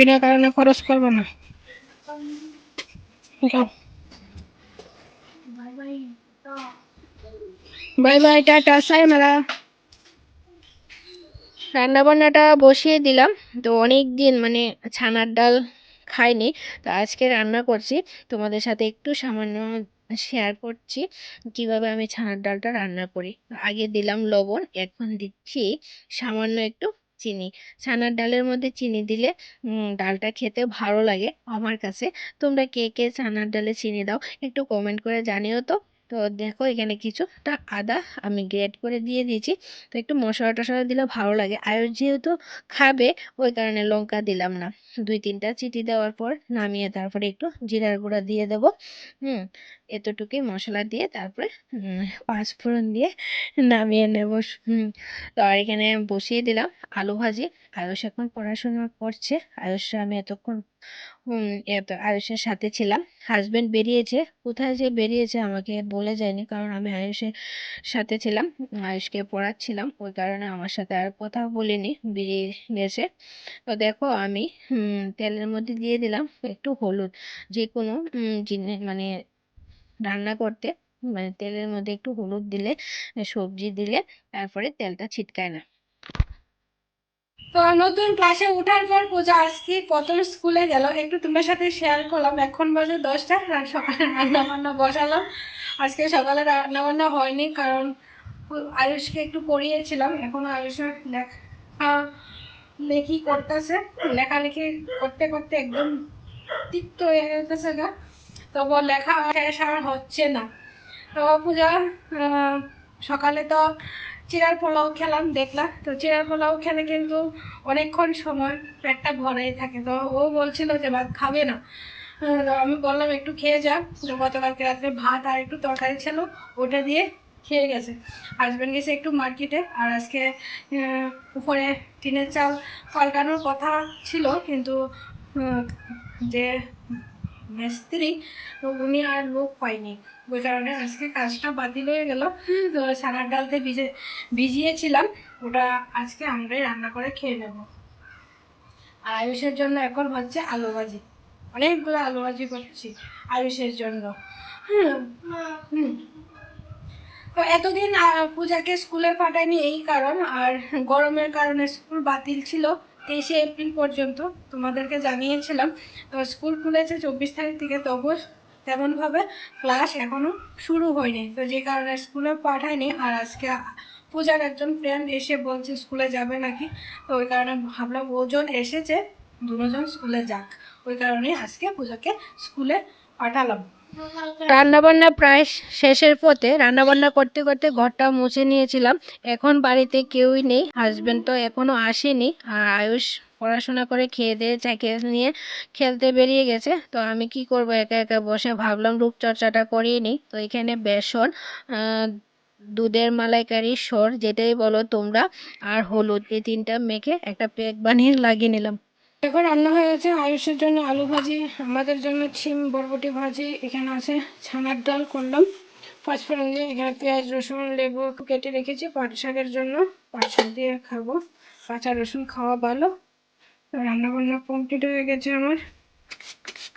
বিনা কারণে খরচ করব না। বাই বাই, টাটা রান্না বান্নাটা বসিয়ে দিলাম। তো অনেক দিন মানে ছানার ডাল খাইনি, তো আজকে রান্না করছি। তোমাদের সাথে একটু সামান্য শেয়ার করছি কীভাবে আমি ছানার ডালটা রান্না করি। আগে দিলাম লবণ, এখন দিচ্ছি সামান্য একটু চিনি। ছানার ডালের মধ্যে চিনি দিলে ডালটা খেতে ভালো লাগে আমার কাছে। তোমরা কে কে ছানার ডালে চিনি দাও একটু কমেন্ট করে জানিও তো। তো দেখো এখানে কিছুটা আদা আমি গ্রেট করে দিয়ে দিয়েছি। তো একটু মশলা টশলা দিলে ভালো লাগে। আর যেহেতু খাবে, ওই কারণে লঙ্কা দিলাম না। দুই তিনটা চিটি দেওয়ার পর নামিয়ে তারপরে একটু জিরার গুঁড়া দিয়ে দেবো। হুম, এতটুকুই মশলা দিয়ে তারপরে পাঁচফোড়ন দিয়ে নামিয়ে নেব। তো আর এখানে বসিয়ে দিলাম আলু ভাজি। আয়ুষ এখন পড়াশোনা করছে। আয়ুষ আমি এতক্ষণ আয়ুষের সাথে ছিলাম। হাজবেন্ড বেরিয়েছে। কোথায় যে বেরিয়েছে আমাকে বলে যায়নি, কারণ আমি আয়ুষের সাথে ছিলাম আয়ুষকে পড়াচ্ছিলাম। ওই কারণে আমার সাথে আর কথা বলিনি, বেরিয়ে গেছে। তো দেখো আমি তেলের মধ্যে দিয়ে দিলাম একটু হলুদ। যে কোনো জিনিস মানে রান্না করতে মানে তেলের মধ্যে একটু হলুদ দিলে, সবজি দিলে, তারপরে তেলটা ছিটকায় না। তো নতুন ক্লাসে ওঠার পর পূজা আজকে প্রথম স্কুলে গেল। একটু তোমার সাথে শেয়ার করলাম। এখন বাজে দশটা, আর সকালে রান্না বান্না বসালাম। আজকে সকালে রান্না বান্না হয়নি, কারণ আয়ুষকে একটু পড়িয়েছিলাম। এখন আয়ুষের লেখা, লেখি করতেছে। লেখালেখি করতে করতে একদম তিক্ত হয়ে যেতেছে গা। তবু লেখা শেষ আর হচ্ছে না। তো পূজা সকালে তো চিড়ার পোলাও খেলাম, দেখলাম। তো চিড়ার পোলাও খেলে কিন্তু অনেকক্ষণ সময় পেটটা ভরাই থাকে। তো ও বলছিল যে, ভাত খাবে না। আমি বললাম, একটু খেয়ে যা। গতকালকে রাত্রে ভাত আর একটু তরকারি ছিল, ওটা দিয়ে খেয়ে গেছে। হাজব্যান্ড গেছে একটু মার্কেটে। আর আজকে উপরে টিনের চাল পাল্টানোর কথা ছিল, কিন্তু যে মিস্ত্রি উনি আর লোক পাইনি ওই কারণে আজকে কাজটা বাতিল হয়ে গেল। তো সানার ডালতে ভিজে, ভিজিয়েছিলাম। ওটা আজকে আমরাই রান্না করে খেয়ে নেব। আর আয়ুষের জন্য এখন হচ্ছে আলু ভাজি। অনেকগুলো আলু ভাজি করছি আয়ুষের জন্য। তো এতদিন পূজাকে স্কুলে পাঠায়নি এই কারণ, আর গরমের কারণে স্কুল বাতিল ছিল। তেইশে এপ্রিল পর্যন্ত তোমাদেরকে জানিয়েছিলাম, তো স্কুল খুলেছে চব্বিশ তারিখ থেকে তবু তেমনভাবে ক্লাস এখনও শুরু হয়নি। তো যে কারণে স্কুলে পাঠায়নি, আর আজকে পূজার একজন ফ্রেন্ড এসে বলছে স্কুলে যাবে নাকি, তো ওই কারণে ভাবলাম ওজন এসেছে, দুজন স্কুলে যাক। ওই কারণে আজকে পূজাকে স্কুলে পাঠালাম। রান্নাবান্না প্রায় শেষের পথে রান্নাবান্না করতে করতে ঘরটা মুছে নিয়েছিলাম। এখন বাড়িতে কেউই নেই হাজবেন্ড তো এখনও আসেনি। আর আয়ুষ পড়াশোনা করে খেয়ে দিয়ে চাকে নিয়ে খেলতে বেরিয়ে গেছে। তো আমি কি করব? একা একা বসে ভাবলাম রূপচর্চাটা করিয়ে নিই। তো এখানে বেসন দুধের মালাইকারি, সর, যেটাই বলো তোমরা, আর হলুদ এই তিনটা মেখে একটা প্যাক বানিয়ে লাগিয়ে নিলাম। এখন রান্না হয়ে গেছে আয়ুষের জন্য আলু ভাজি, আমাদের জন্য ছিম, বরবটি ভাজি, এখানে আছে ছানার ডাল করলাম। পাঁচফোড়ন দিয়ে এখানে পেঁয়াজ, রসুন, লেবু কেটে রেখেছি, পাট শাকের জন্য পাট শাক দিয়ে খাব। কাঁচা রসুন খাওয়া ভালো। রান্না বান্না কমপ্লিট হয়ে গেছে আমার।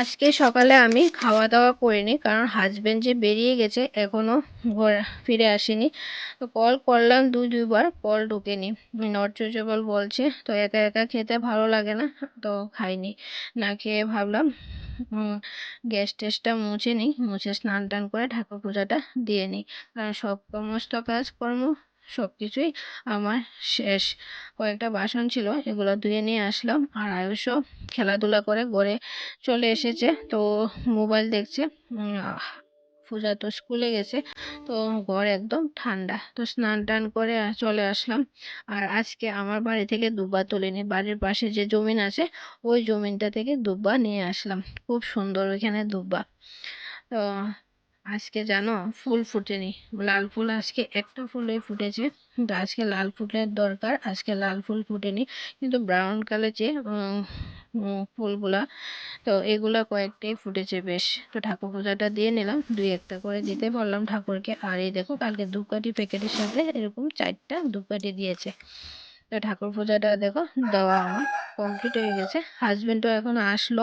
আজকে সকালে আমি খাওয়া দাওয়া করিনি, কারণ হাজব্যান্ড যে বেরিয়ে গেছে এখনও ঘরে, ফিরে আসেনি। তো কল করলাম দুই দুইবার কল ঢোকেনি। নট সুইচেবল বলছে, তো একা একা খেতে ভালো লাগে না? তো খাইনি। না খেয়ে ভাবলাম গ্যাস টেসটা মুছে নিই, মুছে স্নান টান করে ঠাকুর পূজাটা দিয়ে নিই। কারণ সব সমস্ত কাজকর্ম সব কিছুই আমার শেষ। কয়েকটা বাসন ছিল, এগুলো ধুয়ে নিয়ে আসলাম আর আয়ুষও খেলাধুলা করে ঘরে চলে এসেছে। তো মোবাইল দেখছে পূজা তো স্কুলে গেছে, তো ঘর একদম ঠান্ডা। তো স্নান টান করে চলে আসলাম। আর আজকে আমার বাড়ি থেকে দুব্বা তুলিনি, বাড়ির পাশে যে জমিন আছে, ওই জমিনটা থেকে দুব্বা নিয়ে আসলাম। খুব সুন্দর ওইখানে দুব্বা। তো আজকে জানো ফুল ফুটেনি। লাল ফুল আজকে একটা ফুলে ফুটেছে। কিন্তু আজকে লাল ফুলের দরকার, আজকে লাল ফুল ফুটেনি। কিন্তু ব্রাউন কালার যে ফুলগুলা, তো এগুলা কয়েকটাই ফুটেছে বেশ। তো ঠাকুর পূজাটা দিয়ে নিলাম, দুই একটা করে দিতে বললাম ঠাকুরকে। আর এই দেখো, কালকে ধূপকাঠি প্যাকেটের সাথে এরকম চারটা ধূপকাঠি দিয়েছে। তো ঠাকুর পূজাটা দেখো, দেওয়া আমার কমপ্লিট হয়ে গেছে। হাজবেন্ডও এখন আসলো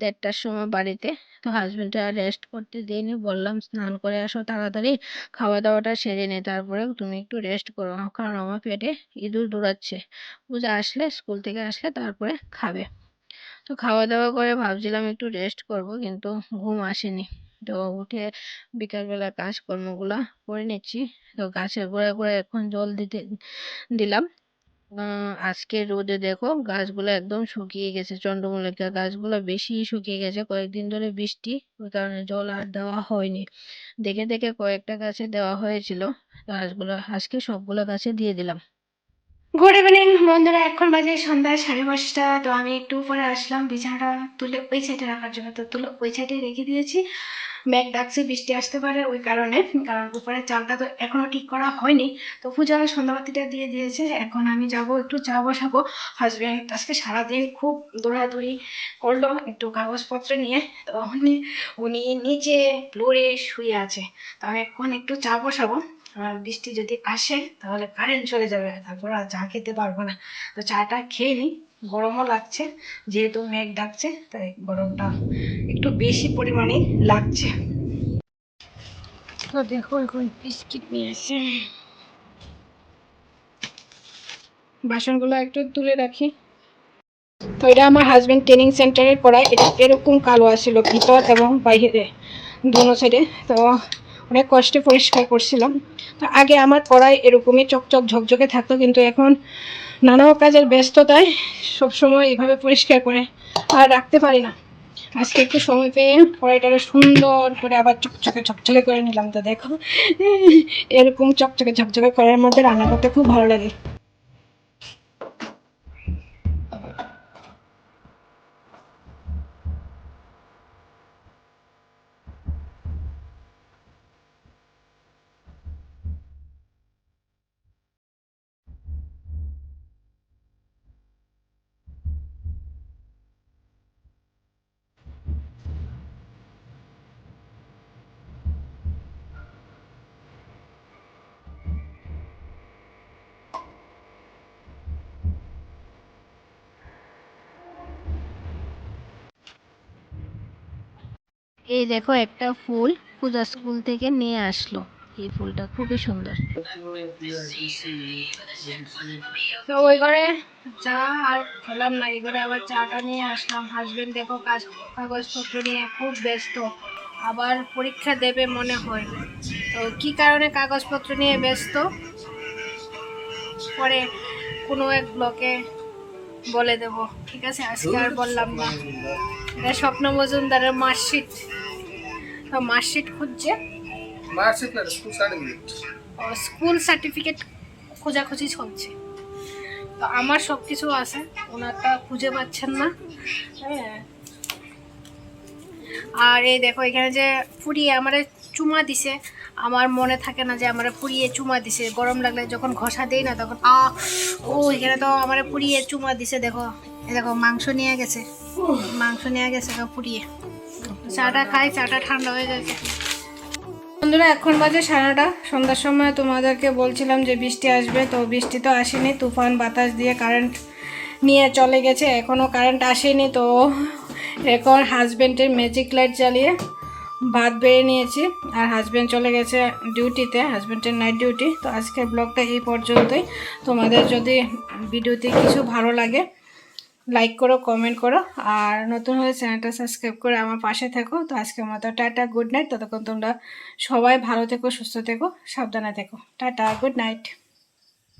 দেড়টার সময় বাড়িতে। তো হাজবেন্ডটা রেস্ট করতে দিইনি বললাম স্নান করে আসো তাড়াতাড়ি। খাওয়া দাওয়াটা সেরে নে, তারপরে তুমি একটু রেস্ট করো। কারণ আমার পেটে ইঁদুর দৌড়াচ্ছে। পূজা আসলে স্কুল থেকে আসলে তারপরে খাবে। তো খাওয়া দাওয়া করে ভাবছিলাম একটু রেস্ট করব, কিন্তু ঘুম আসেনি। তো উঠে বিকালবেলা কাজকর্মগুলো করে নিচ্ছি। তো গাছের গোড়ায় গোড়ায় এখন জল দিতে দিলাম। আহ, আজকে রোদে দেখো গাছগুলো একদম শুকিয়ে গেছে চন্দ্রমল্লিকা গাছগুলো বেশি শুকিয়ে গেছে। কয়েকদিন ধরে বৃষ্টি ওই কারণে জল আর দেওয়া হয়নি। দেখে দেখে কয়েকটা গাছে দেওয়া হয়েছিল গাছগুলো আজকে সবগুলো গাছে দিয়ে দিলাম। গুড ইভিনিং বন্ধুরা এখন বাজে সন্ধ্যা সাড়ে পাঁচটা। তো আমি একটু উপরে আসলাম বিছানাটা তুলে ওই সাইডে রাখার জন্য। তো তুলে ওই সাইডে রেখে দিয়েছি। মেঘ ডাকছে, বৃষ্টি আসতে পারে ওই কারণে, কারণ উপরে চালটা তো এখনও ঠিক করা হয়নি। তো পূজার সন্ধ্যাবাতিটা দিয়ে দিয়েছে, এখন আমি যাব, একটু চা বসাবো। হাজব্যান্ড আজকে সারাদিন খুব দৌড়াদৌড়ি করল, একটু কাগজপত্র নিয়ে। তো উনি উনি নিচে ফ্লোরে শুয়ে আছে। তো আমি এখন একটু চা বসাবো। আর বৃষ্টি যদি আসে, তাহলে কারেন্ট চলে যাবে, তারপর আর চা খেতে পারব না। তো চাটা খেয়ে নিই। গরমও লাগছে, যেহেতু মেঘ ডাকছে, তাই গরমটা একটু বেশি পরিমাণে লাগছে। তো দেখো, এখন বিস্কিট নিয়ে এসে বাসনগুলো একটু তুলে রাখি। তো এটা আমার হাজব্যান্ড ট্রেনিং সেন্টারের পড়ায়, এটা এরকম কালো আসছিল ভিতর এবং বাইরে, দুনো সাইডে তো অনেক কষ্টে পরিষ্কার করছিলাম। তো আগে আমার পড়ায় এরকমই চকচক ঝকঝকে থাকতো, কিন্তু এখন নানা কাজের ব্যস্ততায় সবসময় এভাবে পরিষ্কার করে আর রাখতে পারি না। আজকে একটু সময় পেয়ে পড়াইটারে সুন্দর করে আবার চকচকে চকচকে করে নিলাম তো দেখো। এরকম চকচকে ঝকঝকে করার মধ্যে রান্না করতে খুব ভালো লাগে। এই দেখো একটা ফুল পূজা স্কুল থেকে নিয়ে আসলো। এই ফুলটা খুবই সুন্দর। তো ওই চা আর খেলাম না, এই আবার নিয়ে আসলাম। দেখো কাজ, কাগজপত্র নিয়ে খুব ব্যস্ত। আবার পরীক্ষা দেবে মনে হয়। তো কি কারণে কাগজপত্র নিয়ে ব্যস্ত? পরে কোনো এক ব্লকে বলে দেব। ঠিক আছে? আজকে আর বললাম না। এটা স্বপ্ন মজুমদারের মার্কশিট। তো মার্কশিট খুঁজছে। মার্কশিট না স্কুল সার্টিফিকেট স্কুল সার্টিফিকেট খোঁজাখুঁজি চলছে। তো আমার সব কিছু আছে ওনারটা খুঁজে পাচ্ছেন না। হ্যাঁ। আর এই দেখো এখানে যে পুড়িয়ে আমার চুমা দিছে আমার মনে থাকে না যে আমার পুড়িয়ে চুমা দিছে। গরম লাগলে যখন ঘষা দেই না তখন আ ও এখানে তো আমার পুড়িয়ে চুমা দিছে দেখো। দেখো মাংস নিয়ে গেছে। মাংস নিয়ে গেছে পুড়িয়ে। চাটা খাই, চাটা ঠান্ডা হয়ে গেছে। বন্ধুরা, এখন বাজে সারাটা। সন্ধ্যার সময় তোমাদেরকে বলছিলাম যে বৃষ্টি আসবে, তো বৃষ্টি তো আসেনি, তুফান, বাতাস দিয়ে কারেন্ট নিয়ে চলে গেছে। এখনও কারেন্ট আসেনি, তো এখন হাজব্যান্ডের ম্যাজিক লাইট জ্বালিয়ে ভাত বেড়ে নিয়েছি। আর হাজব্যান্ড চলে গেছে ডিউটিতে হাজব্যান্ডের নাইট ডিউটি তো আজকের ব্লগটা এই পর্যন্তই। তোমাদের যদি ভিডিওতে কিছু ভালো লাগে লাইক করো কমেন্ট করো, আর নতুন হলে চ্যানেলটা সাবস্ক্রাইব করে আমার পাশে থেকো। তো আজকের মতো টাটা গুড নাইট ততক্ষণ তোমরা সবাই ভালো থেকো, সুস্থ থেকো, সাবধানে থেকো। Tata good night